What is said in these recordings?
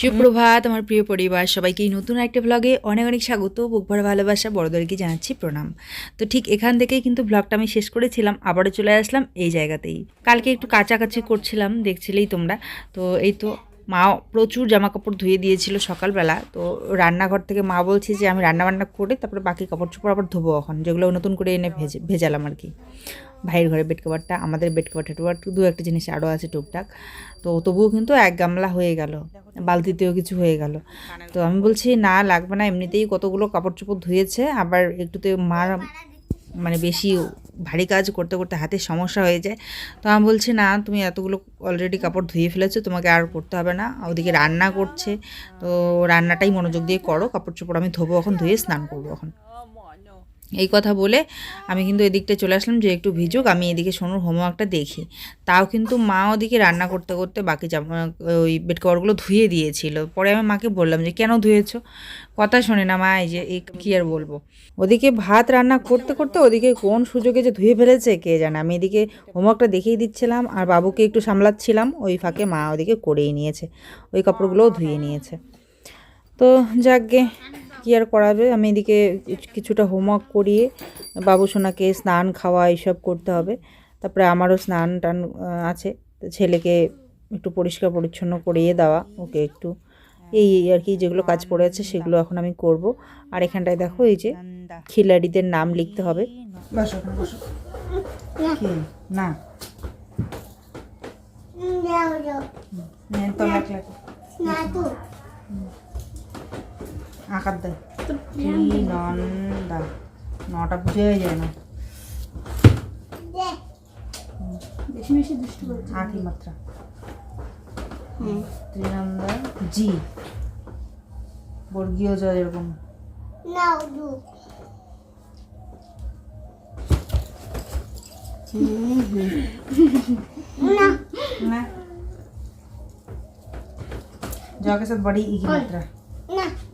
সুপ্রভাত, আমার প্রিয় পরিবার, সবাইকে এই নতুন একটা ব্লগে অনেক অনেক স্বাগত। বুক ভরে ভালোবাসা, বড়দেরকে জানাচ্ছি প্রণাম। তো ঠিক এখান থেকেই কিন্তু ব্লগটা আমি শেষ করেছিলাম, আবারও চলে আসলাম এই জায়গাতেই। কালকে একটু কাছাকাছি করছিলাম, দেখছিলেই তোমরা। তো এই তো মা প্রচুর জামা কাপড় ধুয়ে দিয়েছিল সকালবেলা, তো রান্নাঘর থেকে মা বলছে যে আমি রান্না বান্না করে তারপরে বাকি কাপড় চোপড় আবার ধোবো এখন, যেগুলো নতুন করে এনে ভেজে, ভেজালাম আর কি। ভাইয়ের ঘরে বেড কভারটা আমাদের বেড কভার টেটুয়ার দু একটা জিনিস আরও আছে টুকটাক, তো তবুও কিন্তু এক গামলা হয়ে গেল, বালতিতেও কিছু হয়ে গেল। তো আমি বলছি, না, লাগবে না, এমনিতেই কতগুলো কাপড় চোপড় ধুয়েছে, আবার একটুতে মার মানে বেশি ভারী কাজ করতে করতে হাতে সমস্যা হয়ে যায়। তো আমি বলছি, না, তুমি এতগুলো অলরেডি কাপড় ধুয়ে ফেলেছো, তোমাকে আর করতে হবে না। ওদিকে রান্না করছে। তো রান্নাটাই মনোযোগ দিয়ে করো, কাপড় চোপড় আমি ধোবো এখন, ধুয়ে স্নান করব এখন। এই কথা বলে আমি কিন্তু এদিকটা চলে আসলাম যে একটু ভিজুক, আমি এদিকে সোনুর হোমওয়ার্কটা দেখি। তাও কিন্তু মা ওদিকে রান্না করতে করতে বাকি জামা, ওই বেড কভারগুলো ধুয়ে দিয়েছিল। পরে আমি মাকে বললাম যে, কেন ধুয়েছ? কথা শোনে না মা, এই যে এই কী আর বলব? ওদিকে ভাত রান্না করতে করতে ওদিকে কোন সুযোগে যে ধুয়ে ফেলেছে, কে জানে? আমি এদিকে হোমওয়ার্কটা দেখিয়ে দিচ্ছিলাম, আর বাবুকে একটু সামলাচ্ছিলাম, ওই ফাঁকে মা ওদিকে করেই নিয়েছে। ওই কাপড়গুলোও ধুয়ে নিয়েছে। তো যাকগে কী আর করাবে। আমি এদিকে কিছুটা হোমওয়ার্ক করিয়ে বাবু সোনাকে স্নান খাওয়া এইসব করতে হবে। তারপরে আমারও স্নান টান আছে। তো ছেলেকে একটু পরিষ্কার পরিচ্ছন্ন করিয়ে দেওয়া ওকে একটু এই এই আর কি যেগুলো কাজ পড়ে আছে সেগুলো এখন আমি করব। আর এখানটায় দেখো এই যে খিলাড়িদের নাম লিখতে হবে। বসো ওখানে বসো না। তো। লেখ লেখ আঁকার দেয় নন্দা নটা বুঝে যায় না বেশি বেশি দুষ্টু করছে আঁকি মাত্রা ত্রিনন্দা জি বর্গীয় জয় এরকম না ज के साथ बड़ी ई की मात्रा রাবারটা দাও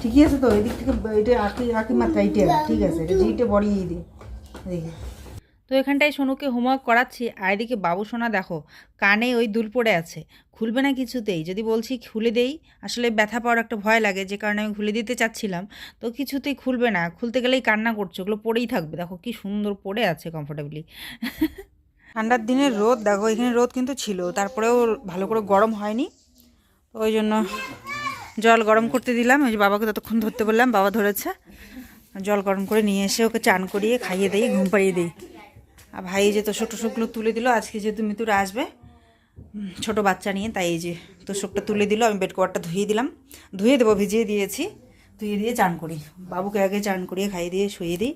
ঠিকই আছে তো এদিক থেকে এটা আঁকি আঁকি মাত্রা এইটা ঠিক আছে এটা জিটা বড়ি এই দি। এদিকে। তো এখানটায় সোনুকে হোমওয়ার্ক করাচ্ছি আর এদিকে বাবু সোনা দেখো কানে ওই দুল পড়ে আছে। খুলবে না কিছুতেই যদি বলছি খুলে দেই আসলে ব্যথা পাওয়ার একটা ভয় লাগে যে কারণে আমি খুলে দিতে চাচ্ছিলাম। তো কিছুতেই খুলবে না খুলতে গেলেই কান্না করছে ওগুলো পড়েই থাকবে দেখো কি সুন্দর পড়ে আছে কমফোর্টেবলি ঠান্ডার দিনের রোদ দেখো এখানে রোদ কিন্তু ছিল তারপরেও ভালো করে গরম হয়নি তো ওই জন্য জল গরম করতে দিলাম। ওই যে বাবাকে ততক্ষণ ধরতে বললাম, বাবা ধরেছে। জল গরম করে নিয়ে এসে ওকে চান করিয়ে খাইয়ে দিই, ঘুম পাড়িয়ে দিই। আর ভাই যে তোষক টোষকগুলো তুলে দিল, আজকে যেহেতু মিতুরা আসবে ছোট বাচ্চা নিয়ে, তাই এই যে তোষকটা তুলে দিল, আমি বেড কভারটা ধুয়ে দিলাম। ধুয়ে দেবো, ভিজিয়ে দিয়েছি। ধুয়ে দিয়ে চান করি। বাবুকে আগে চান করিয়ে খাইয়ে দিয়ে শুয়ে দিই।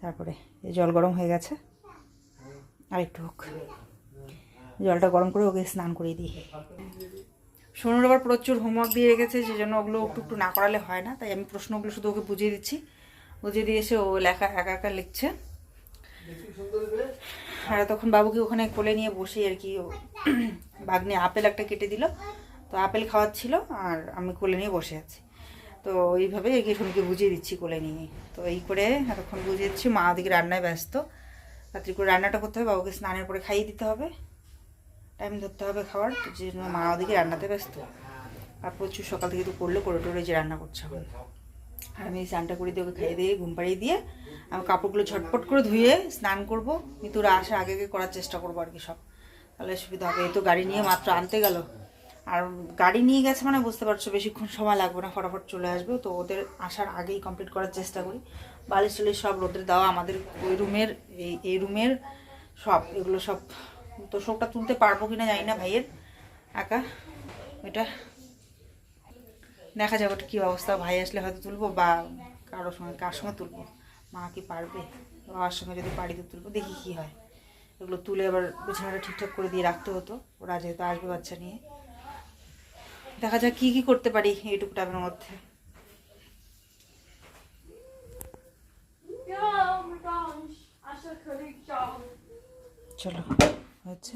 তারপরে জল গরম হয়ে গেছে। আর একটু হোক। জলটা গরম করে ওকে স্নান করিয়ে দিই। সোনুর আবার প্রচুর হোমওয়ার্ক দিয়ে রেখেছে সেই জন্য ওগুলো একটু একটু না করালে হয় না। তাই আমি প্রশ্নগুলো শুধু ওকে বুঝিয়ে দিচ্ছি। বুঝিয়ে দিয়ে এসে ও লেখা, একা একা লিখছে। আর তখন বাবুকে ওখানে কোলে নিয়ে বসে আর কি ও বাগনি আপেল একটা কেটে দিল। তো আপেল খাওয়াচ্ছিল আর আমি কোলে নিয়ে বসে আছি। তো এইভাবে এগিয়ে সোনুকে বুঝিয়ে দিচ্ছি কোলে নিয়ে। তো এই করে এতক্ষণ বুঝিয়ে দিচ্ছি, মা ওদিকে রান্নায় ব্যস্ত। রাত্রি করে রান্নাটা করতে হবে, বাবুকে স্নানের পরে খাইয়ে দিতে হবে। টাইম ধরতে হবে খাওয়ার যে মা ওদিকে রান্নাতে ব্যস্ত। আর প্রচুর সকাল থেকে তো করলে, করে টোরে যে রান্না করছে এখন। আর আমি স্নানটা করে দিয়ে ওকে খাইয়ে দিয়ে, ঘুম পাড়িয়ে দিয়ে আমি কাপড়গুলো ঝটপট করে ধুয়ে স্নান করব। মিতুরা আসা আগে আগে করার চেষ্টা করব আর কি সব। তাহলে সুবিধা হবে। এই তো গাড়ি নিয়ে মাত্র আনতে গেল। আর গাড়ি নিয়ে গেছে মানে বুঝতে পারছ, বেশিক্ষণ সময় লাগবে না, ফটাফট চলে আসবে। তো ওদের আসার আগেই কমপ্লিট করার চেষ্টা করি। বালিশ টালিশ সব রোদ্রে দেওয়া আমাদের ওই রুমের, এই এই রুমের সব, এগুলো সব তো সবটা তুলতে পারব কিনা জানি না ভাইয়ের। একা। এটা দেখা যাবে ওটা কী অবস্থা। ভাই আসলে হয়তো তুলবো বা কারোর সঙ্গে কার সঙ্গে তুলবো। মা কি পারবে? বাবার সঙ্গে যদি পারি তো তুলবো। দেখি কি হয়। এগুলো তুলে আবার বিছানাটা ঠিকঠাক করে দিয়ে রাখতে হতো। ওরা যেহেতু আসবে বাচ্চা নিয়ে। দেখা যাক কী কী করতে পারি এইটুকু টাইমের মধ্যে। চলো। হচ্ছে।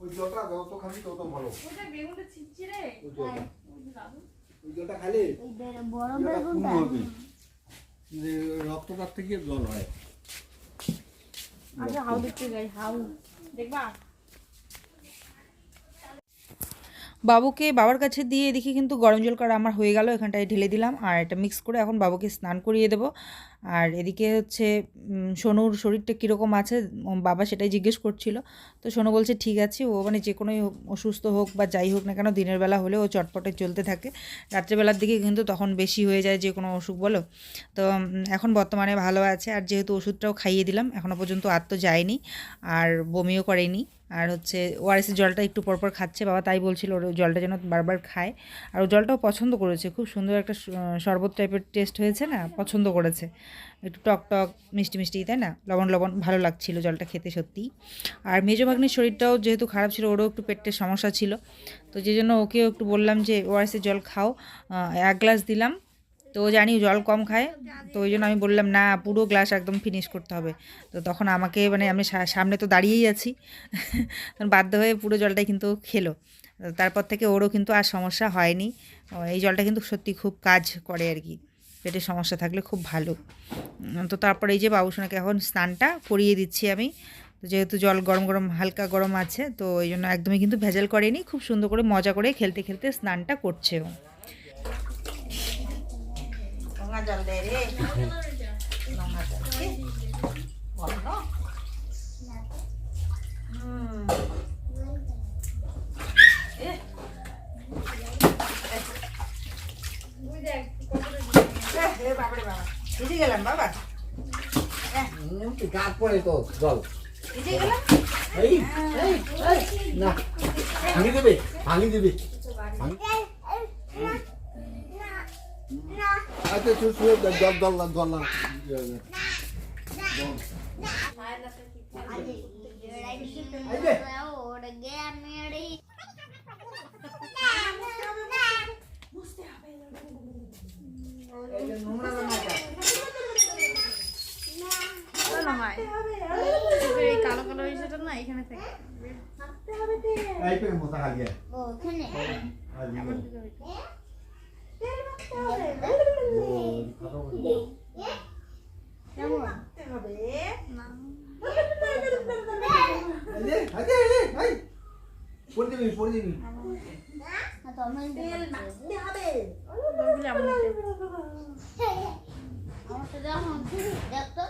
ওই জলটা যত খাবি তত ভালো। ওই জলটা। ওই জলটা খালি? বড় জলটা যে রক্তপাত থেকে জল হয়। আচ্ছা হাউ দেখতে যাই হাউ। দেখবা? বাবুকে বাবার কাছে দিয়ে দেখি কিন্তু গরম জল করা আমার হয়ে গেল, এখানটায় ঢেলে দিলাম আর এটা মিক্স করে এখন বাবুকে স্নান করিয়ে দেবো। আর এদিকে হচ্ছে সোনুর শরীরটা কীরকম আছে? বাবা সেটাই জিজ্ঞেস করছিল। তো সোনু বলছে, ঠিক আছে, ও মানে যে কোনোই অসুস্থ হোক বা যাই হোক না কেন, দিনের বেলা হলে ও চটপটে চলতে থাকে। রাত্রেবেলার দিকে কিন্তু তখন বেশি হয়ে যায় যে কোনো অসুখ, বলো? তো এখন বর্তমানে ভালো আছে। আর যেহেতু ওষুধটাও খাইয়ে দিলাম এখনও পর্যন্ত আর তো যায়নি। আর বমিও করেনি। আর হচ্ছে ওআরএসের জলটা একটু পরপর খাচ্ছে। বাবা তাই বলছিল, ওর জলটা যেন বারবার খায়। আর ও জলটাও পছন্দ করেছে। খুব সুন্দর একটা শরবত টাইপের টেস্ট হয়েছে না? পছন্দ করেছে। একটু টক টক, মিষ্টি মিষ্টি, তাই না? লবণ লবণ, ভালো লাগছিল জলটা খেতে সত্যিই আর মেজো ভাগ্নির শরীরটাও যেহেতু খারাপ ছিল, ওরও একটু পেটের সমস্যা ছিল। তো যে জন্য ওকেও একটু বললাম যে, ওআরএসের জল খাও। এক গ্লাস দিলাম। তো জানি জল কম খায়। তো ওই জন্য আমি বললাম, না, পুরো গ্লাস একদম ফিনিশ করতে হবে। তো তখন আমাকে মানে আমি সামনে তো দাঁড়িয়েই আছি। তখন বাধ্য হয়ে পুরো জলটাই কিন্তু খেলো। তারপর থেকে ওরও কিন্তু আর সমস্যা হয়নি। এই জলটা কিন্তু সত্যি খুব কাজ করে আর কি। পেটের সমস্যা থাকলে খুব ভালো। তো তারপরে এই যে বাবুসোনাকে এখন স্নানটা করিয়ে দিচ্ছি আমি। তো যেহেতু জল গরম গরম, হালকা গরম আছে, তো এই জন্য একদমই কিন্তু ভেজাল করেনি, খুব সুন্দর করে মজা করে খেলতে খেলতে স্নানটা করছে ও। জল ভিজে গেলাম বাবা। কাক পড়ে তো জল ভিজে গেলাম? এই এই এই, না ভাঙি দেবে ভাঙি দেবে। আচ্ছা তুই শুয়ে জল জল জল না এই যে ওড় গয়া এই কালো কালো বিষয়টা না এখানে থেকে না পড়ে দিবি পড়ে দিবি তোমার তেল মাখতে হবে আমার তো দেখো দেখ তো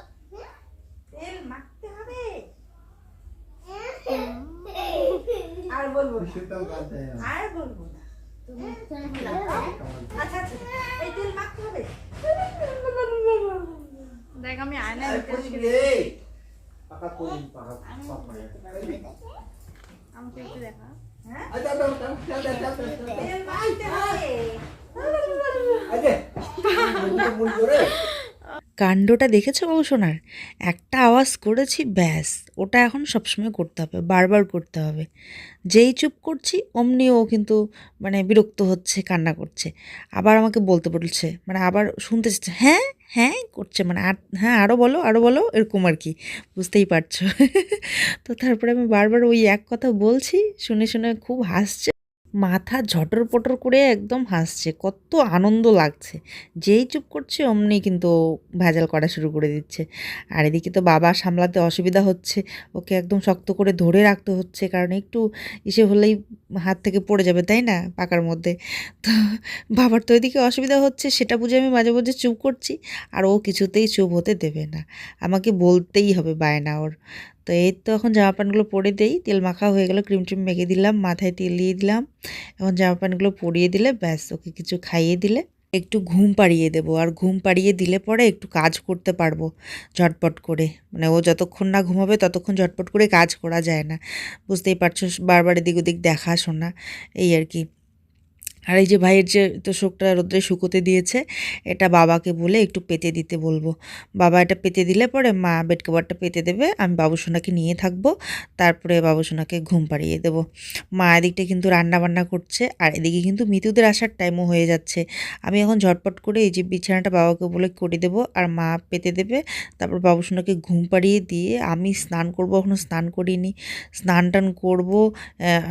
তেল মাখতে হবে আর বলব না সেটাও কাটতে আর বলব না আচ্ছা আচ্ছা এই তেল মাখতে হবে দেখ আমি আয়নায় পড়ে দিবি রে পাকা পড়ে দিবি পাকা আমাকে একটু দেখা হ্যাঁ আচ্ছা দাও দাও দাও দাও দাও তেল মাখতে হবে আচ্ছা মুড়ি করে কাণ্ডটা দেখেছ বাবু সোনার? একটা আওয়াজ করেছি, ব্যাস। ওটা এখন সবসময় করতে হবে, বারবার করতে হবে। যেই চুপ করছি, অমনি ও কিন্তু মানে বিরক্ত হচ্ছে, কান্না করছে। আবার আমাকে বলতে বলছে মানে আবার শুনতে চাচ্ছে হ্যাঁ হ্যাঁ করছে মানে আর হ্যাঁ আরও বলো আরও বলো, এরকম আর কি। বুঝতেই পারছ। তো তারপরে আমি বারবার ওই এক কথা বলছি, শুনে শুনে খুব হাসছে। মাথা ঝটর পটর করে একদম হাসছে, কত আনন্দ লাগছে। যেই চুপ করছে, অমনি কিন্তু ভেজাল করা শুরু করে দিচ্ছে। আর এদিকে তো বাবা সামলাতে অসুবিধা হচ্ছে, ওকে একদম শক্ত করে ধরে রাখতে হচ্ছে, কারণ একটু ইসে হলেই হাত থেকে পড়ে যাবে, তাই না? পাকার মধ্যে। তো বাবার তো এদিকে অসুবিধা হচ্ছে, সেটা বুঝে আমি মাঝে মাঝে চুপ করছি, আর ও কিছুতেই চুপ হতে দেবে না। আমাকে বলতেই হবে বায়না ওর। তো এই তো এখন জামা প্যান্টগুলো পরে দেই, তেল মাখা হয়ে গেল, ক্রিম ট্রিম মেখে দিলাম, মাথায় তেল দিয়ে দিলাম। এখন জামা প্যান্টগুলো পরিয়ে দিলে ব্যাস, ওকে কিছু খাইয়ে দিলে একটু ঘুম পাড়িয়ে দেবো। আর ঘুম পাড়িয়ে দিলে পরে একটু কাজ করতে পারব ঝটপট করে। মানে ও যতক্ষণ না ঘুমাবে ততক্ষণ ঝটপট করে কাজ করা যায় না। বুঝতেই পারছ, বারবার এদিক ওদিক দেখাশোনা, এই আর কি। আর এই যে ভাইয়ের যে তো শোকটা রোদ্রে শুকোতে দিয়েছে, এটা বাবাকে বলে একটু পেতে দিতে বলব। বাবা এটা পেতে দিলে পরে মা বেড কভারটা পেতে দেবে, আমি বাবুসোনাকে নিয়ে থাকব, তারপরে বাবুসোনাকে ঘুম পাড়িয়ে দেবো। মা এদিকটা কিন্তু রান্না বান্না করছে, আর এদিকে কিন্তু মিতুদের আসার টাইমও হয়ে যাচ্ছে। আমি এখন ঝটপট করে এই যে বিছানাটা বাবাকে বলে করে দেবো, আর মা পেতে দেবে, তারপর বাবুসোনাকে ঘুম পাড়িয়ে দিয়ে আমি স্নান করব এখনও স্নান করিনি। স্নান টান করব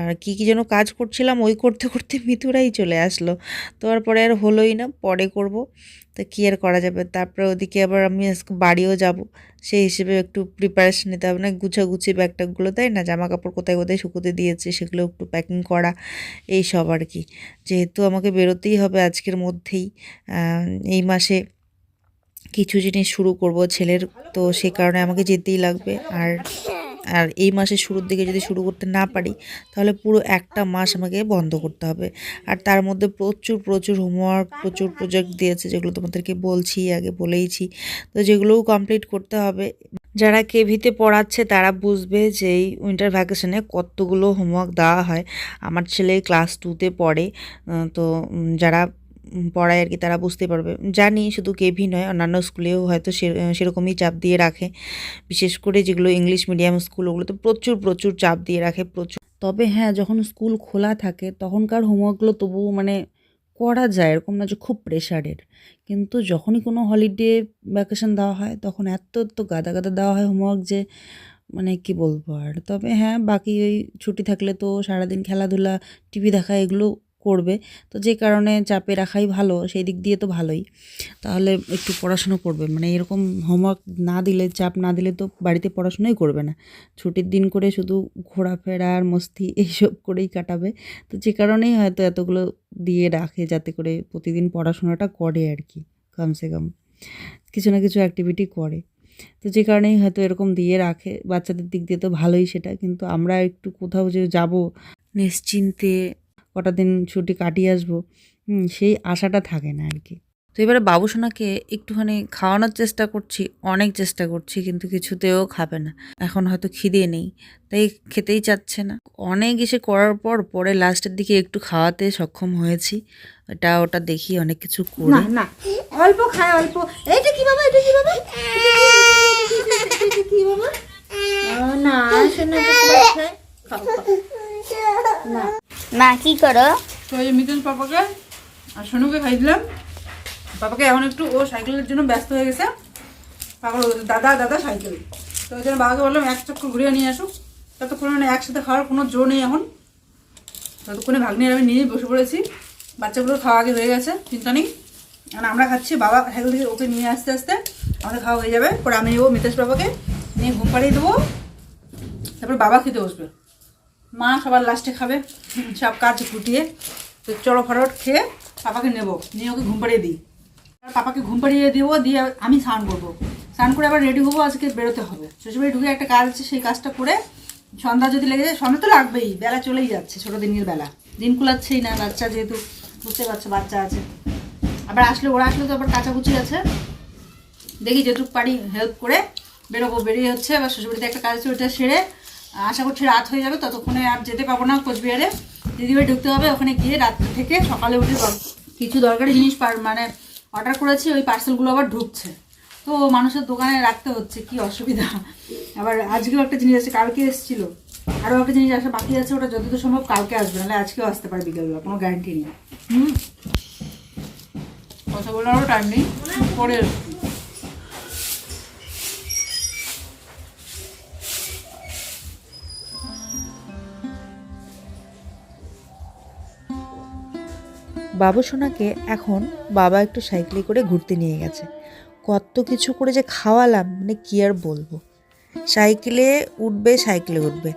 আর কী কী যেন কাজ করছিলাম, ওই করতে করতে মিতুরাই চলে চলে আসলো। তো পরে আর হলোই না, পরে করব। তো কী আর করা যাবে? তারপরে ওদিকে আবার আমি বাড়িও যাব। সেই হিসেবে একটু প্রিপারেশন নিতে হবে। না, গুছাগুছি ব্যাগটাগুলো, তাই না? জামা কাপড় কোথায় কোথায় শুকোতে দিয়েছে, সেগুলো একটু প্যাকিং করা, এই সব আর কি। যেহেতু আমাকে বেরোতেই হবে আজকের মধ্যেই এই মাসে কিছু জিনিস শুরু করব ছেলের। তো সে কারণে আমাকে যেতেই লাগবে। আর আর এই মাসের শুরুর দিকে যদি শুরু করতে না পারি, তাহলে পুরো একটা মাস আমাকে বন্ধ করতে হবে। আর তার মধ্যে প্রচুর প্রচুর হোমওয়ার্ক প্রচুর প্রজেক্ট দিয়েছে, যেগুলো তোমাদেরকে বলছি, আগে বলেইছি। তো যেগুলোও কমপ্লিট করতে হবে। যারা কেভিতে পড়াচ্ছে, তারা বুঝবে যে এই উইন্টার ভ্যাকেশনে কতগুলো হোমওয়ার্ক দেওয়া হয়। আমার ছেলে ক্লাস টুতে পড়ে তো যারা পড়ায় আর কি, তারা বুঝতে পারবে। জানি শুধু কেভি নয়, অন্যান্য স্কুলেও হয়তো সেরকমই চাপ দিয়ে রাখে। বিশেষ করে যেগুলো ইংলিশ মিডিয়াম স্কুল, ওগুলোতে প্রচুর প্রচুর চাপ দিয়ে রাখে, প্রচুর। তবে হ্যাঁ যখন স্কুল খোলা থাকে, তখনকার হোমওয়ার্কগুলো তবুও মানে করা যায়, এরকম না যে খুব প্রেশারের। কিন্তু যখনই কোনো হলিডে ভ্যাকেশন দেওয়া হয়, তখন এত এত গাদা গাদা দেওয়া হয় হোমওয়ার্ক যে মানে কি বলব আর। তবে হ্যাঁ বাকি ওই ছুটি থাকলে তো সারাদিন খেলাধুলা, টিভি দেখা, এগুলো করবে। তো যে কারণে চাপে রাখাই ভালো, সেই দিক দিয়ে তো ভালোই। তাহলে একটু পড়াশুনো করবে। মানে এরকম হোমওয়ার্ক না দিলে, চাপ না দিলে তো বাড়িতে পড়াশোনাই করবে না। ছুটির দিন করে শুধু ঘোরাফেরা আর মস্তি এইসব করেই কাটাবে। তো যে কারণেই হয়তো এতগুলো দিয়ে রাখে যাতে করে প্রতিদিন পড়াশোনাটা করে আর কি, কমসে কম। কিছু না কিছু অ্যাক্টিভিটি করে। তো যে কারণেই হয়তো এরকম দিয়ে রাখে। বাচ্চাদের দিক দিয়ে তো ভালোই সেটা। কিন্তু আমরা একটু কোথাও যে যাব, নিশ্চিন্তে কটা দিন ছুটি কাটিয়ে আসব। সেই আশাটা থাকে না আর কি। তো এবারে বাবুসোনাকে একটুখানি খাওয়ানোর চেষ্টা করছি অনেক চেষ্টা করছি কিন্তু কিছুতেও খাবে না। এখন হয়তো খিদে নেই তাই খেতেই চাচ্ছে না। অনেক এসে করার পর পরে লাস্টের দিকে একটু খাওয়াতে সক্ষম হয়েছি। এটা ওটা দেখি অনেক কিছু করি। না না অল্প খায় অল্প। এইটা কি বাবা এটা কি বাবা? এটা কি বাবা? না শোনা মা, কি করো? তো এই মিতুল পাপাকে আর সোনুকে খাই দিলাম। পাপাকে এখন একটু ও সাইকেলের জন্য ব্যস্ত হয়ে গেছে। পাগল দাদা দাদা সাইকেল। তো ওই জন্য বাবাকে বললাম, এক চক্কর ঘুরিয়ে নিয়ে আসুক। ততক্ষণে মানে একসাথে খাওয়ার কোনো জো নেই এখন। ততক্ষণে ভাগ্নির আমি নিয়ে বসে পড়েছি। বাচ্চাগুলোর খাওয়া আগে হয়ে গেছে চিন্তা নেই আর আমরা খাচ্ছি, বাবা সাইকেল থেকে ওকে নিয়ে আসতে আসতে আমাদের খাওয়া হয়ে যাবে। পরে আমি নেব মিতেশ বাবাকে নিয়ে ঘুম পাড়িয়ে দেবো। তারপর বাবা খেতে বসবে। মা সবার লাস্টে খাবে। সব কাজ গুটিয়ে তো চড়ো ফরট খেয়ে পাপাকে নেব। নিয়ে ওকে ঘুম পাড়িয়ে দিই। পাপাকে ঘুম পাড়িয়ে দিব, দিয়ে আমি স্নান করব। স্নান করে আবার রেডি হব, আজকে বেরোতে হবে। শ্বশুরবাড়ি ঢুকে একটা কাজ আছে, সেই কাজটা করে সন্ধ্যা যদি লেগে যায়, সন্ধ্যা তো লাগবেই, বেলা চলেই যাচ্ছে, ছোটো দিনের বেলা। দিন কুলাচ্ছেই না, বাচ্চা যেহেতু, বুঝতে পারছ, বাচ্চা আছে। আবার আসলে, ওরা আসলে তো আবার কাচাকুচি আছে। দেখি যেটুকু পারি হেল্প করে বেরোবো। বেরিয়ে হচ্ছে, আবার শ্বশুরবাড়িতে একটা কাজ আছে, ওটা সেরে আশা করছি রাত হয়ে যাবে, ততক্ষণে আর যেতে পাবো না কোচবিহারে। দিদিভাই ঢুকতে হবে, ওখানে গিয়ে রাত থেকে সকালে উঠে কিছু দরকারি জিনিস মানে অর্ডার করেছি, ওই পার্সেলগুলো আবার ঢুকছে। তো মানুষের দোকানে রাখতে হচ্ছে, কি অসুবিধা। আবার আজকেও একটা জিনিস আছে, কালকে এসেছিল। আরও একটা জিনিস আসা বাকি আছে, ওটা যতদূর সম্ভব কালকে আসবে, নাহলে আজকেও আসতে পারে বিকেলবেলা কোনো গ্যারান্টি নেই। হুম? কথা বলারও টাইম নেই, পরে বাবু সোনাকে এখন বাবা একটু সাইকেলে করে ঘুরতে নিয়ে গেছে। কত কিছু করে যে খাওয়ালাম মানে কী আর বলব? সাইকেলে উঠবে সাইকেলে উঠবে।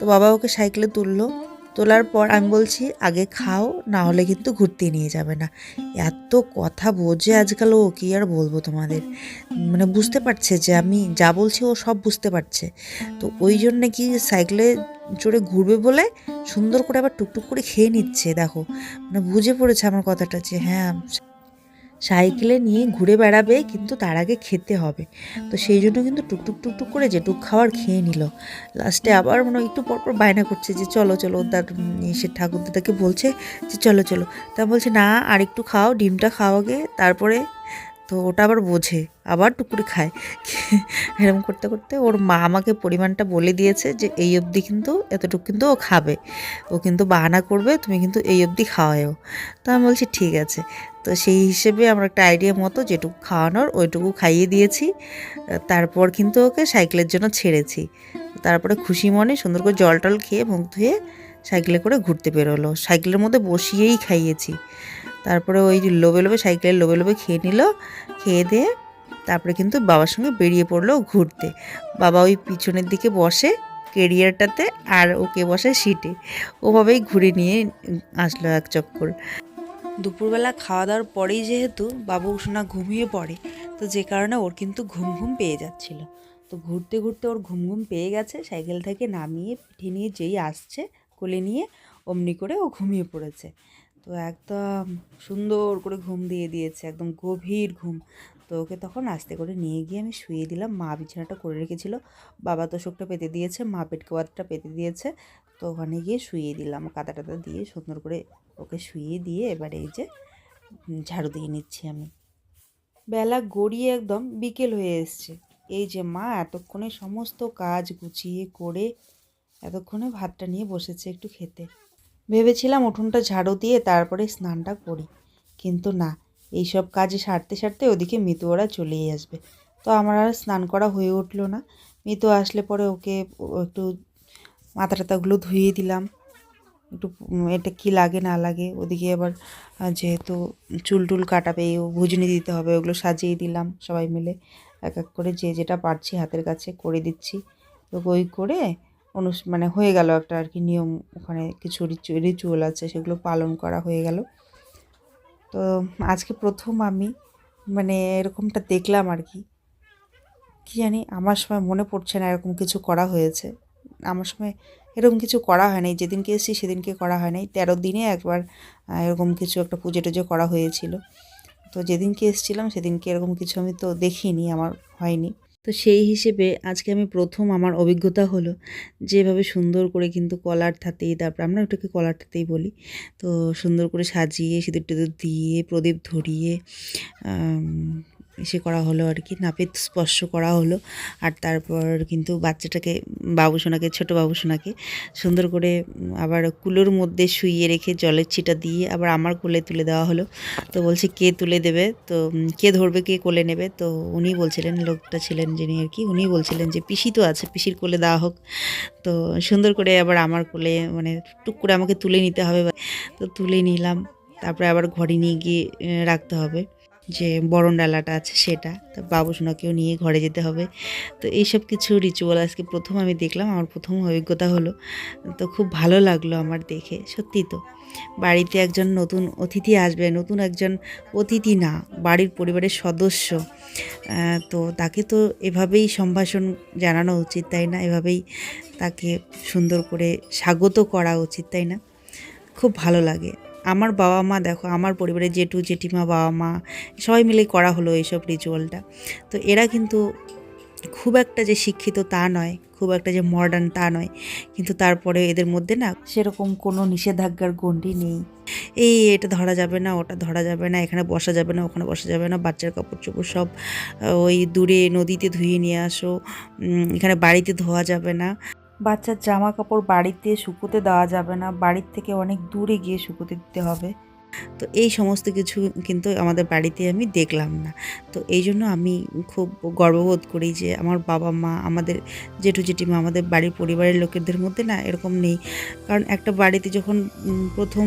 তো বাবা ওকে সাইকেলে তুললো। তোলার পর আমি বলছি, আগে খাও, না হলে কিন্তু ঘুরতে নিয়ে যাবে না। এত কথা বোঝে আজকাল ও, কী আর বলব তোমাদের? মানে বুঝতে পারছে যে আমি যা বলছি ও সব বুঝতে পারছে। তো ওই জন্যে কি সাইকেলে চড়ে ঘুরবে বলে সুন্দর করে আবার টুকটুক করে খেয়ে নিচ্ছে, দেখো। মানে বুঝে পড়েছে আমার কথাটা যে হ্যাঁ সাইকেলে নিয়ে ঘুরে বেড়াবে কিন্তু তার আগে খেতে হবে। তো সেই জন্য কিন্তু টুকটুক টুকটুক করে যেটুক খাওয়ার খেয়ে নিল। লাস্টে আবার মনে একটু পরপর বায়না করছে যে, চলো চলো তার সে ঠাকুর দাদাকে বলছে যে, চলো চলো। তা বলছে, না আর একটু খাও, ডিমটা খাও আগে, তারপরে তো ওটা আবার বোঝে, আবার টুকুরে খায়। এরকম করতে করতে ওর মা আমাকে পরিমাণটা বলে দিয়েছে যে এই অবধি কিন্তু এতটুকু কিন্তু ও খাবে। ও কিন্তু বাহানা করবে, তুমি কিন্তু এই অবধি খাওয়ায়ও তো আমি বলছি, ঠিক আছে। তো সেই হিসেবে আমার একটা আইডিয়া মতো যেটুকু খাওয়ানোর ওইটুকু খাইয়ে দিয়েছি। তারপর কিন্তু ওকে সাইকেলের জন্য ছেড়েছি। তারপরে খুশি মনে সুন্দর করে জল টল খেয়ে মুখ ধুয়ে সাইকেলে করে ঘুরতে বেরোলো। সাইকেলের মধ্যে বসিয়েই খাইয়েছি। তারপরে ওই লোবে লোবে সাইকেলের লোবে লোবে খেয়ে নিল। খেয়ে দিয়ে তারপরে কিন্তু বাবার সঙ্গে বেরিয়ে পড়ল ঘুরতে। বাবা ওই পিছনের দিকে বসে কেরিয়ারটাতে আর ওকে বসে সিটে। ওভাবেই ঘুরে নিয়ে আসলো এক চক্কর। দুপুরবেলা খাওয়া দাওয়ার পরেই যেহেতু বাবু উষনা ঘুমিয়ে পড়ে, তো যে কারণে ওর কিন্তু ঘুম ঘুম পেয়ে যাচ্ছিল। তো ঘুরতে ঘুরতে ওর ঘুম ঘুম পেয়ে গেছে, সাইকেল থেকে নামিয়ে পিঠে নিয়ে যেই আসছে কোলে নিয়ে অমনি করে ও ঘুমিয়ে পড়েছে। তো একদম সুন্দর করে ঘুম দিয়ে দিয়েছে, একদম গভীর ঘুম। তো ওকে তখন আস্তে করে নিয়ে গিয়ে আমি শুয়ে দিলাম। মা বিছানাটা করে রেখেছিল। বাবা তোষকটা পেতে দিয়েছে, মা পেট পেটকোয়াদটা পেতে দিয়েছে। তো ওখানে গিয়ে শুয়ে দিলাম, কাদা টাদা দিয়ে সুন্দর করে ওকে শুয়ে দিয়ে এবারে এই যে ঝাড়ু দিয়ে নিচ্ছি আমি। বেলা গড়িয়ে একদম বিকেল হয়ে এসছে। এই যে মা এতক্ষণে সমস্ত কাজ গুছিয়ে করে এতক্ষণে ভাতটা নিয়ে বসেছে একটু খেতে। ভেবেছিলাম উঠোনটা ঝাড়ু দিয়ে তারপরে স্নানটা করি। কিন্তু না, এইসব কাজে সারতে সারতে ওদিকে মিতু ওরা চলেই আসবে। তো আমার আর স্নান করা হয়ে উঠল না। মিতু আসলে পরে ওকে একটু মাথা টাথাগুলো ধুয়ে দিলাম। একটু এটা কি লাগে না লাগে। ওদিকে আবার যেহেতু চুল টুল কাটাবে, ও ভুজনি দিতে হবে, ওগুলো সাজিয়ে দিলাম সবাই মিলে। এক এক করে যে যেটা পারছি হাতের কাছে করে দিচ্ছি। তো ওই করে অনু মানে হয়ে গেল একটা আর কি নিয়ম ওখানে কিছু রিচুয়াল আছে সেগুলো পালন করা হয়ে গেল। তো আজকে প্রথম আমি মানে এরকমটা দেখলাম আর কি। কি জানি আমার সময় মনে পড়ছে না এরকম কিছু করা হয়েছে। আমার সময় এরকম কিছু করা হয় নাই, যেদিনকে এসেছি সেদিনকে করা হয় নাই। তেরো দিনে একবার এরকম কিছু একটা পুজো টুজো করা হয়েছিল। তো যেদিনকে এসেছিলাম সেদিনকে এরকম কিছু আমি তো দেখিনি, আমার হয়নি। তো সেই হিসেবে আজকে আমি প্রথম আমার অভিজ্ঞতা হলো যেভাবে সুন্দর করে কিন্তু কলার থাতেই, তারপর আমরা ওটাকে কলার থাতেই বলি, তো সুন্দর করে সাজিয়ে সিঁদুর টিঁদুর দিয়ে, প্রদীপ ধরিয়ে এসে করা হলো আর কি, নাপিত স্পর্শ করা হলো। আর তারপর কিন্তু বাচ্চাটাকে বাবুসোনাকে ছোটো বাবুসোনাকে সুন্দর করে আবার কুলোর মধ্যে শুইয়ে রেখে জলের ছিটা দিয়ে আবার আমার কোলে তুলে দেওয়া হলো। তো বলছে, কে তুলে দেবে? তো, কে ধরবে? কে কোলে নেবে? তো উনি বলছিলেন, লোকটা ছিলেন যিনি আর কি উনি বলছিলেন যে, পিসি তো আছে, পিসির কোলে দেওয়া হোক। তো সুন্দর করে আবার আমার কোলে মানে টুক করে আমাকে তুলে নিতে হবে। তো তুলে নিলাম, তারপরে আবার ঘরে নিয়ে গিয়ে রাখতে হবে। যে বরণ ডালাটা আছে সেটা। তো বাবুসোনাকেও নিয়ে ঘরে যেতে হবে। তো এইসব কিছু রিচুয়াল আজকে প্রথম আমি দেখলাম, আমার প্রথম অভিজ্ঞতা হলো। তো খুব ভালো লাগল আমার দেখে, সত্যি তো। বাড়িতে একজন নতুন অতিথি আসবে, নতুন একজন অতিথি না, বাড়ির পরিবারের সদস্য। তো তাকে তো এভাবেই সম্ভাষণ জানানো উচিত, তাই না? এভাবেই তাকে সুন্দর করে স্বাগত করা উচিত, তাই না? খুব ভালো লাগে। আমার বাবা মা দেখো, আমার পরিবারের জেঠু, জেঠিমা, বাবা মা, সবাই মিলে করা হলো এইসব রিচুয়ালটা তো এরা কিন্তু খুব একটা যে শিক্ষিত তা নয়, খুব একটা যে মডার্ন তা নয়। কিন্তু তারপরে এদের মধ্যে না সেরকম কোনো নিষেধাজ্ঞার গণ্ডি নেই। এই এটা ধরা যাবে না, ওটা ধরা যাবে না, এখানে বসা যাবে না, ওখানে বসা যাবে না, বাচ্চার কাপড় চোপড় সব ওই দূরে নদীতে ধুয়ে নিয়ে আসো এখানে বাড়িতে ধোয়া যাবে না। বাচ্চার জামা কাপড় বাড়িতে শুকোতে দেওয়া যাবে না, বাড়ির থেকে অনেক দূরে গিয়ে শুকোতে দিতে হবে। তো এই সমস্ত কিছু কিন্তু আমাদের বাড়িতে আমি দেখলাম না। তো এই জন্য আমি খুব গর্ববোধ করি যে আমার বাবা মা, আমাদের জেঠু জেঠিমা, আমাদের বাড়ির পরিবারের লোকেদের মধ্যে না এরকম নেই। কারণ একটা বাড়িতে যখন প্রথম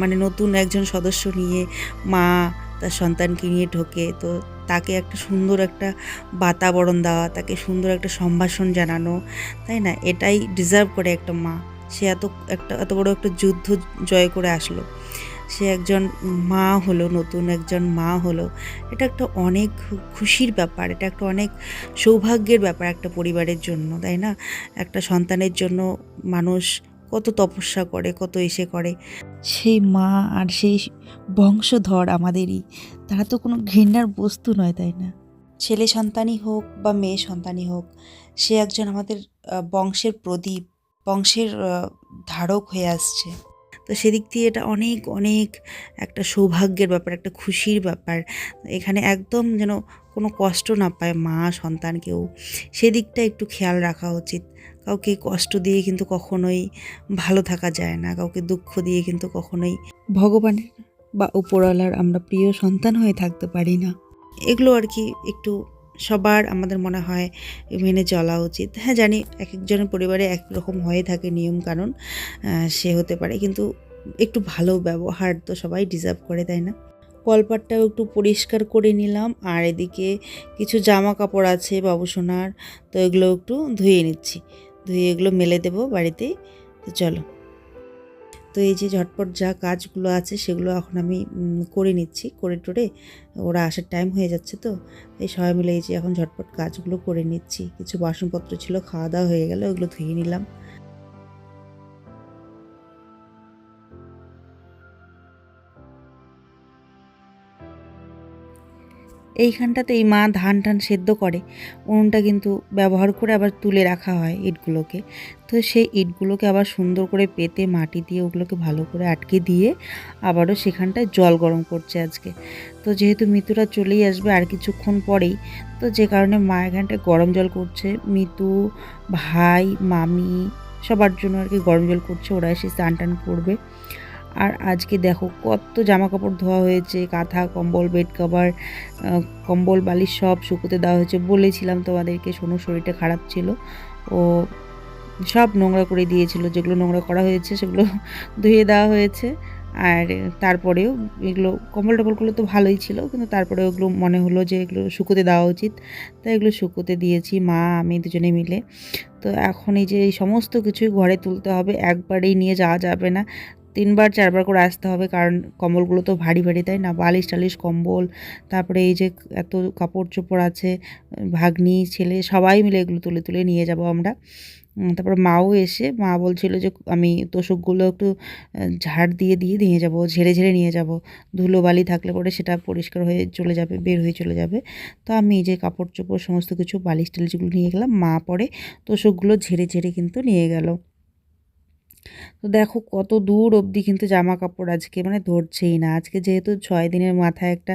মানে নতুন একজন সদস্য নিয়ে মা তার সন্তানকে নিয়ে ঢোকে, তো তাকে একটা সুন্দর একটা বাতাবরণ দেওয়া, তাকে সুন্দর একটা সম্ভাষণ জানানো, তাই না? এটাই ডিজার্ভ করে একটা মা। সে এত, একটা, এত বড় একটা যুদ্ধ জয় করে আসলো। সে একজন মা হলো, নতুন একজন মা হলো। এটা একটা অনেক খুশির ব্যাপার, এটা একটা অনেক সৌভাগ্যের ব্যাপার একটা পরিবারের জন্য, তাই না? একটা সন্তানের জন্য মানুষ কত তপস্যা করে, কত এসে করে। সেই মা আর সেই বংশধর আমাদেরই তারা তো কোনো ঘৃণার বস্তু নয় তাই না? ছেলে সন্তানই হোক বা মেয়ে সন্তানই হোক সে একজন আমাদের বংশের প্রদীপ বংশের ধারক হয়ে আসছে। তো সেদিক দিয়ে এটা অনেক অনেক একটা সৌভাগ্যের ব্যাপার একটা খুশির ব্যাপার। এখানে একদম যেন কোনো কষ্ট না পায় মা সন্তান কেউ সেদিকটা একটু খেয়াল রাখা উচিত। কাউকে কষ্ট দিয়ে কিন্তু কখনোই ভালো থাকা যায় না কাউকে দুঃখ দিয়ে কিন্তু কখনোই ভগবানের বা উপরওয়ালার আমরা প্রিয় সন্তান হয়ে থাকতে পারি না। এগুলো আর কি একটু সবার আমাদের মনে হয় মেনে চলা উচিত। হ্যাঁ জানি এক একজনের পরিবারে এক রকম হয়ে থাকে নিয়ম আহ, সে হতে পারে কিন্তু একটু ভালো ব্যবহার তো সবাই ডিজার্ভ করে তাই না? কলপাটটাও একটু পরিষ্কার করে নিলাম আর এদিকে কিছু জামা কাপড় আছে বাবুসোনার তো এগুলো একটু ধুয়ে নিচ্ছি। ধুয়ে এগুলো মেলে দেবো বাড়িতেই তো চলো। তো এই যে ঝটপট যা কাজগুলো আছে সেগুলো এখন আমি করে নিচ্ছি, করে টোরে ওরা আসার টাইম হয়ে যাচ্ছে তো। এই সবাই মিলে এই যে এখন ঝটপট কাজগুলো করে নিচ্ছি। কিছু বাসনপত্র ছিল খাওয়া দাওয়া হয়ে গেল, ওগুলো ধুয়ে নিলাম। এইখানটাতেই মা ধান টান সেদ্ধ করে। উনুনটা কিন্তু ব্যবহার করে আবার তুলে রাখা হয় ইটগুলোকে। তো সেই ইটগুলোকে আবার সুন্দর করে পেতে মাটি দিয়ে ওগুলোকে ভালো করে আটকে দিয়ে আবারও সেখানটায় জল গরম করছে আজকে। তো যেহেতু মিতুরা চলেই আসবে আর কিছুক্ষণ পরেই, তো যে কারণে মা এখানটায় গরম জল করছে। মিতু, ভাই, মামি সবার জন্য আর কি গরম জল করছে। ওরা এসে স্নান টান করবে। আর আজকে দেখো কত জামা কাপড় ধোয়া হয়েছে, কাঁথা, কম্বল বেড কভার কম্বল, বালিশ সব শুকোতে দেওয়া হয়েছে। বলেছিলাম তোমাদেরকে, সোনুর শরীরটা খারাপ ছিল। ও সব নোংরা করে দিয়েছিল, যেগুলো নোংরা করা হয়েছে সেগুলো ধুয়ে দেওয়া হয়েছে। আর তারপরেও এগুলো, কম্বল টম্বলগুলো তো ভালোই ছিল, কিন্তু তারপরে ওগুলো মনে হলো যে এগুলো শুকোতে দেওয়া উচিত। তাই এগুলো শুকোতে দিয়েছি, মা, আমি দুজনে মিলে। তো এখন এই যে এই সমস্ত কিছুই ঘরে তুলতে হবে, একবারেই নিয়ে যাওয়া যাবে না। তিনবার, চারবার করে আসতে হবে, কারণ কম্বলগুলো তো ভারী ভারী, তাই না? বালিশ টালিশ, কম্বল, তারপরে এই যে এত কাপড় চোপড় আছে, ভাগ্নি, ছেলে, সবাই মিলে এগুলো তুলে তুলে নিয়ে যাব আমরা। তারপরে মাও এসে, মা বলছিল যে, আমি তোষকগুলো একটু ঝাড় দিয়ে দিয়ে নিয়ে যাব, ঝেড়ে ঝেড়ে নিয়ে যাব। ধুলো বালি থাকলে পরে সেটা পরিষ্কার হয়ে চলে যাবে, বের হয়ে চলে যাবে। তো আমি এই যে কাপড় চোপড়, সমস্ত কিছু বালিশ টালিশগুলো নিয়ে গেলাম, মা পরে তোষকগুলো ঝেড়ে ঝেড়ে কিন্তু নিয়ে গেল। তো দেখো কত দূর অবধি কিন্তু জামা কাপড় আজকে মানে ধরছেই না। আজকে যেহেতু ছয় দিনের মাথায় একটা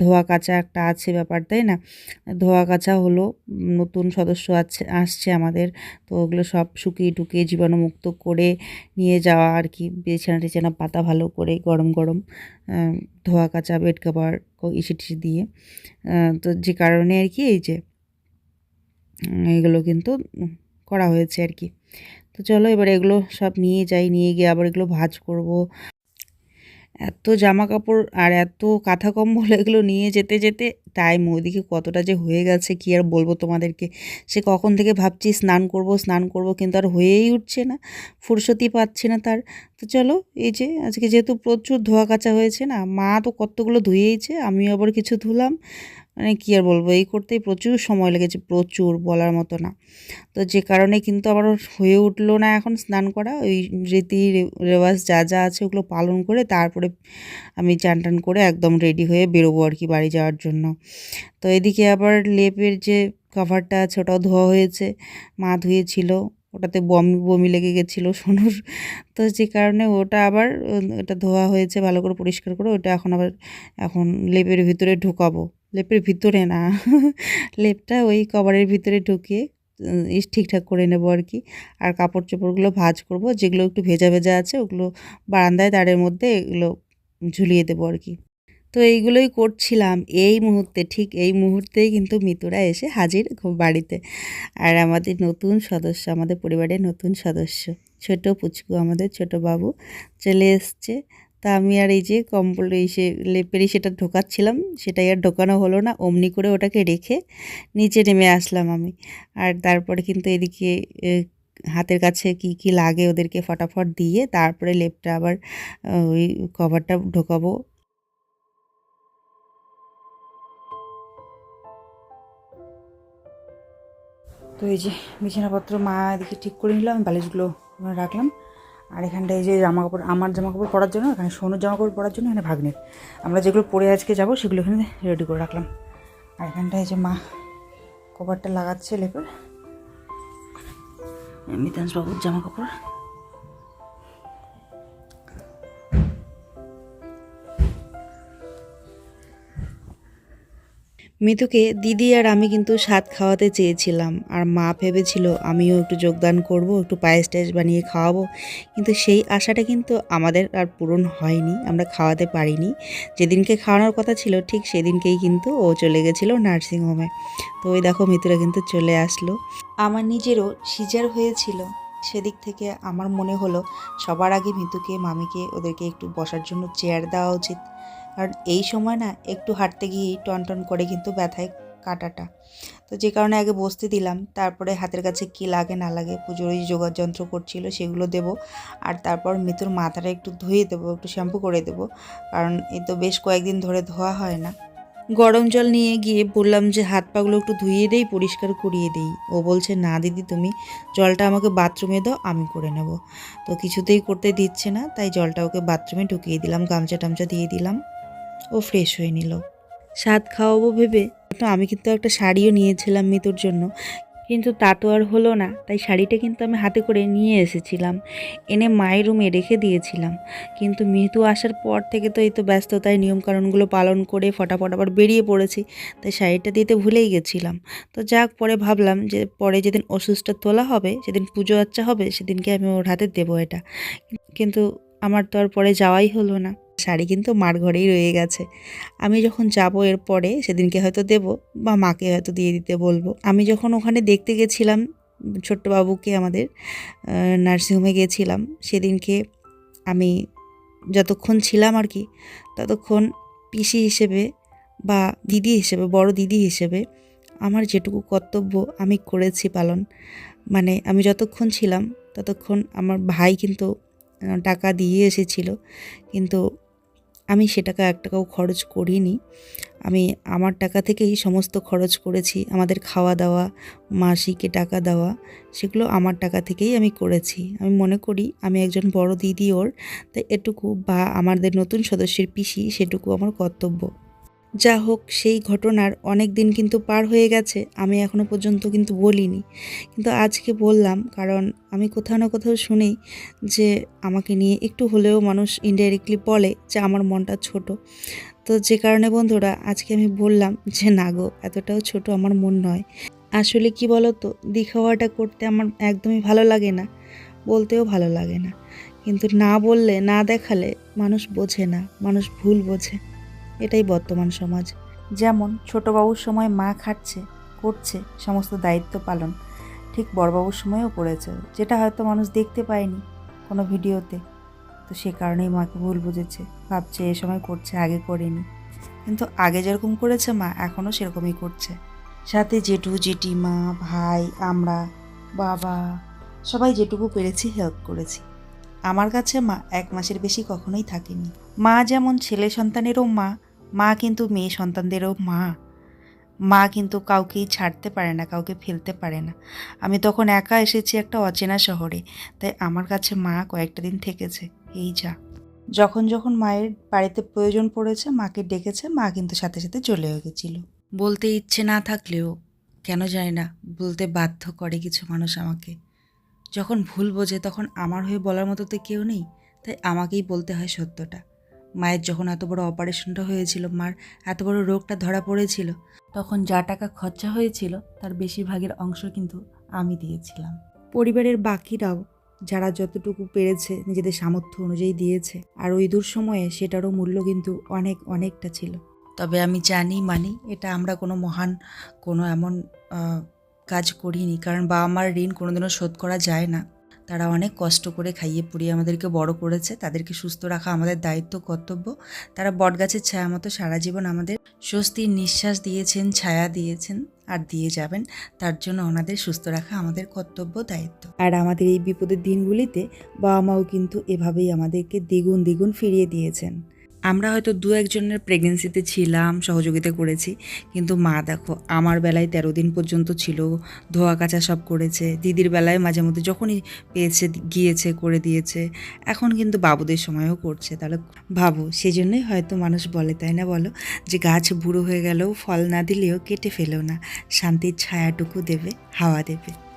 ধোয়া কাচা একটা আছে ব্যাপার, তাই না? ধোয়া কাচা হলো, নতুন সদস্য আছে, আসছে আমাদের, তো ওগুলো সব শুকিয়ে টুকিয়ে জীবাণুমুক্ত করে নিয়ে যাওয়া আর কি। বিছানা টিছানা পাতা ভালো করে গরম গরম ধোয়া কাচা, বেড কাভার ইসি টিসি দিয়ে তো যে কারণে আর কি এই যে, এগুলো কিন্তু করা হয়েছে আর কি। চলো এবার এগুলো সব নিয়ে যাই, নিয়ে গিয়ে আবার এগুলো ভাজ করব। এত জামা কাপড় আর এত কাঁথা কম্বল এগুলো নিয়ে যেতে যেতে টাইম ওইদিকে কতটা যে হয়ে গেছে, কি আর বলব তোমাদেরকে? সে কখন থেকে ভাবছি স্নান করব স্নান করব, কিন্তু আর হয়েই উঠছে না ফুরসতি পাচ্ছে না তার। তো চলো, এই যে আজকে যেহেতু প্রচুর ধোয়া কাচা হয়েছে না, মা তো কতগুলো ধুয়েইছে, আমিও আবার কিছু ধুলাম। মানে কী আর বলব, এই করতেই প্রচুর সময় লেগেছে, প্রচুর বলার মতো না। তো যে কারণে কিন্তু আবার হয়ে উঠল না এখন স্নান করা, ওই রীতি রেওয়াজ যা যা আছে ওগুলো পালন করে তারপরে আমি চান টান করে একদম রেডি হয়ে বেরোবো আর কি বাড়ি যাওয়ার জন্য। তো এদিকে আবার লেপের যে কভারটা আছে ওটাও ধোয়া হয়েছে, মা ধুয়েছিল, ওটাতে বমি বমি লেগে গেছিল সোনুর। তো যে কারণে ওটা আবার, ওটা ধোয়া হয়েছে ভালো করে পরিষ্কার করে, ওটা এখন আবার, এখন লেপের ভিতরে ঢুকাবো। লেপের ভিতরে না। লেপটা ওই কভারের ভিতরে ঢুকিয়ে ইস, ঠিকঠাক করে নেব আর কি। আর কাপড় চোপড়গুলো ভাজ করব, যেগুলো একটু ভেজা ভেজা আছে, ওগুলো বারান্দায় তারের মধ্যে এগুলো ঝুলিয়ে দেবো আর কি। তো এইগুলোই করছিলাম। এই মুহূর্তে, ঠিক এই মুহূর্তেই কিন্তু মিতুরা এসে হাজির বাড়িতে। আর আমাদের নতুন সদস্য, আমাদের পরিবারের নতুন সদস্য, ছোট পুচকু, আমাদের ছোট বাবু চলে এসছে। তা আমি আর এই যে কম্বল, এই সে লেপেরই সেটা ঢোকাচ্ছিলাম, সেটাই আর ঢোকানো হলো না। অমনি করে ওটাকে রেখে নিচে নেমে আসলাম আমি। আর তারপরে কিন্তু এদিকে হাতের কাছে কি কি লাগে ওদেরকে ফটাফট দিয়ে তারপরে লেপটা আবার ওই কভারটা ঢোকাবো। তো এই যে বিছানাপত্র মা এদিকে ঠিক করে নিলাম বালিশগুলো রাখলাম। আর এখানটায় যে জামা কাপড় আমার জামা কাপড় পরার জন্য, এখানে সোনুর জামা কাপড় পরার জন্য এখানে ভাগ্নের। আমরা যেগুলো পরে আজকে যাব, সেগুলো এখানে রেডি করে রাখলাম। আর এখানটায় যে মা কভারটা লাগাচ্ছে লেপের মিতাংশ বাবুর জামা কাপড় মিতুকে দিদি আর আমি কিন্তু স্বাদ খাওয়াতে চেয়েছিলাম। আর মা ভেবেছিল, আমিও একটু যোগদান করব, একটু পায়েস টায়েস বানিয়ে খাওয়াবো। কিন্তু সেই আশাটা কিন্তু আমাদের আর পূরণ হয়নি, আমরা খাওয়াতে পারিনি। যেদিনকে খাওয়ানোর কথা ছিল, ঠিক সেদিনকেই কিন্তু ও চলে গেছিল নার্সিংহোমে। তো ওই দেখো, মিতুরা কিন্তু চলে আসলো। আমার নিজেরও সিজার হয়েছিল। সেদিক থেকে আমার মনে হলো, সবার আগে মিতুকে, মামিকে ওদেরকে একটু বসার জন্য চেয়ার দেওয়া উচিত। কারণ এই সময় না একটু হাঁটতে গিয়েই টন টন করে কিন্তু ব্যথায় কাটাটা। তো যে কারণে আগে বসতে দিলাম, তারপরে হাতের কাছে কি লাগে না লাগে পুজোর ওই যোগার যন্ত্র করছিল সেগুলো দেব আর তারপর মিতুর মাথাটা একটু ধুয়ে দেবো, একটু শ্যাম্পু করে দেবো, কারণ এ তো বেশ কয়েকদিন ধরে ধোয়া হয় না। গরম জল নিয়ে গিয়ে বললাম যে হাত পাগুলো একটু ধুয়ে দেই, পরিষ্কার করিয়ে দেই। ও বলছে, না দিদি, তুমি জলটা আমাকে বাথরুমে দাও, আমি করে নেব। তো কিছুতেই করতে দিচ্ছে না, তাই জলটা ওকে বাথরুমে ঢুকিয়ে দিলাম গামছা টামছা দিয়ে দিলাম। ও ফ্রেশ হয়ে নিল। স্বাদ খাওয়াবো ভেবে তো আমি কিন্তু একটা শাড়িও নিয়েছিলাম মিতুর জন্য। কিন্তু তা তো আর হলো না, তাই শাড়িটা কিন্তু আমি হাতে করে নিয়ে এসেছিলাম। এনে মায়ের রুমে রেখে দিয়েছিলাম। কিন্তু মিতু আসার পর থেকে তো এই তো ব্যস্ততায় নিয়মকানুনগুলো পালন করে ফটাফট আবার বেরিয়ে পড়েছি, তাই শাড়িটা দিতে ভুলেই গেছিলাম। তো যাক, পরে ভাবলাম যে পরে যেদিন ওষুধটা তোলা হবে, যেদিন পুজো আচ্চা হবে, সেদিনকে আমি ওর হাতে দেবো এটা। কিন্তু আমার তো আর পরে যাওয়াই হলো না। শাড়ি কিন্তু মার ঘরেই রয়ে গেছে। আমি যখন যাব এর পরে সেদিনকে হয়তো দেব বা মাকে হয়তো দিয়ে দিতে বলব। আমি যখন ওখানে দেখতে গেছিলাম ছোট্ট বাবুকে আমাদের নার্সিংহোমে গেছিলাম, সেদিনকে আমি যতক্ষণ ছিলাম আর কি, ততক্ষণ পিসি হিসেবে বা দিদি হিসেবে, বড় দিদি হিসেবে আমার যেটুকু কর্তব্য আমি করেছি পালন। মানে আমি যতক্ষণ ছিলাম, ততক্ষণ আমার ভাই কিন্তু টাকা দিয়ে এসেছিল। কিন্তু আমি সে টাকা এক টাকাও খরচ করিনি। আমি আমার টাকা থেকেই সমস্ত খরচ করেছি। আমাদের খাওয়া দাওয়া, মাসিকে টাকা দেওয়া, সেগুলো আমার টাকা থেকেই আমি করেছি। আমি মনে করি আমি একজন বড় দিদি ওর, তাই এটুকু বা আমাদের নতুন সদস্যের পিসি সেটুকু আমার কর্তব্য। যা হোক, সেই ঘটনার অনেক দিন কিন্তু পার হয়ে গেছে, আমি এখনও পর্যন্ত কিন্তু বলিনি। কিন্তু আজকে বললাম, কারণ আমি কোথাও না কোথাও শুনি যে আমাকে নিয়ে একটু হলেও মানুষ ইনডাইরেক্টলি বলে যে আমার মনটা ছোট। তো যে কারণে বন্ধুরা, আজকে আমি বললাম যে না গো, এতটাও ছোট আমার মন নয়। আসলে কি বলো তো দিখাওয়াটা করতে আমার একদমই ভালো লাগে না, বলতেও ভালো লাগে না। কিন্তু না বললে, না দেখালে মানুষ বোঝে না, মানুষ ভুল বোঝে। এটাই বর্তমান সমাজ। যেমন, ছোটবাবুর সময় মা খাচ্ছে, করছে, সমস্ত দায়িত্ব পালন। ঠিক বড়বাবুর সময়ও করেছে, যেটা হয়তো মানুষ দেখতে পায়নি কোনো ভিডিওতে। তো সে কারণেই মাকে ভুল বুঝেছে, ভাবছে এ সময় করছে, আগে করেনি। কিন্তু আগে যেরকম করেছে মা, এখনও সেরকমই করছে। সাথে জেঠু জেঠিমা ভাই, আমরা, বাবা, সবাই যেটুকু পেরেছি হেল্প করেছি। আমার কাছে মা এক মাসের বেশি কখনোই থাকেনি। মা যেমন ছেলে সন্তানেরও মা মা কিন্তু মেয়ে সন্তানদেরও মা। মা কিন্তু কাউকেই ছাড়তে পারে না, কাউকে ফেলতে পারে না। আমি তখন একা এসেছি একটা অচেনা শহরে, তাই আমার কাছে মা কয়েকটা দিন থেকেছে, এই যা। যখন যখন মায়ের বাড়িতে প্রয়োজন পড়েছে, মাকে ডেকেছে, মা কিন্তু সাথে সাথে চলেও গেছিল। বলতে ইচ্ছে না থাকলেও, কেন জানি না, বলতে বাধ্য করে কিছু মানুষ আমাকে। যখন ভুল বোঝে, তখন আমার হয়ে বলার মতো তো কেউ নেই, তাই আমাকেই বলতে হয় সত্যটা। মায়ের যখন এত বড় অপারেশনটা হয়েছিল, মার এত বড় রোগটা ধরা পড়েছিল, তখন যা টাকা খরচা হয়েছিল, তার বেশিরভাগের অংশ কিন্তু আমি দিয়েছিলাম। পরিবারের বাকিরাও যারা যতটুকু পেরেছে, নিজেদের সামর্থ্য অনুযায়ী দিয়েছে, আর ওই দূর সময়ে সেটারও মূল্য কিন্তু অনেক অনেকটা ছিল। তবে আমি জানি মানি, এটা আমরা কোনো মহান, কোনো এমন কাজ করিনি, কারণ বাবা মার ঋণ কোনোদিনও শোধ করা যায় না। তারা অনেক কষ্ট করে খাইয়ে পুড়িয়ে আমাদেরকে বড় করেছে, তাদেরকে সুস্থ রাখা আমাদের দায়িত্ব, কর্তব্য। তারা বটগাছের ছায়া মতো সারা জীবন আমাদের স্বস্তির নিঃশ্বাস দিয়েছেন, ছায়া দিয়েছেন আর দিয়ে যাবেন। তার জন্য ওনাদের সুস্থ রাখা আমাদের কর্তব্য, দায়িত্ব। আর আমাদের এই বিপদের দিনগুলিতে বাবা মাও কিন্তু এভাবেই আমাদেরকে দ্বিগুণ দ্বিগুণ ফিরিয়ে দিয়েছেন। আমরা হয়তো দু একজনের প্রেগনেন্সিতে ছিলাম, সহযোগিতা করেছি, কিন্তু মা দেখো, আমার বেলায় তেরো দিন পর্যন্ত ছিল, ধোয়া কাচা সব করেছে, দিদির বেলায় মাঝে মধ্যে যখনই পেয়েছে, গিয়েছে, করে দিয়েছে, এখন কিন্তু বাবুদের সময়ও করছে, তাহলে ভাবো সেই জন্যই হয়তো মানুষ বলে, তাই না বলো? যে গাছ বুড়ো হয়ে গেলেও ফল না দিলেও কেটে ফেলেও না, শান্তির ছায়াটুকু দেবে, হাওয়া দেবে।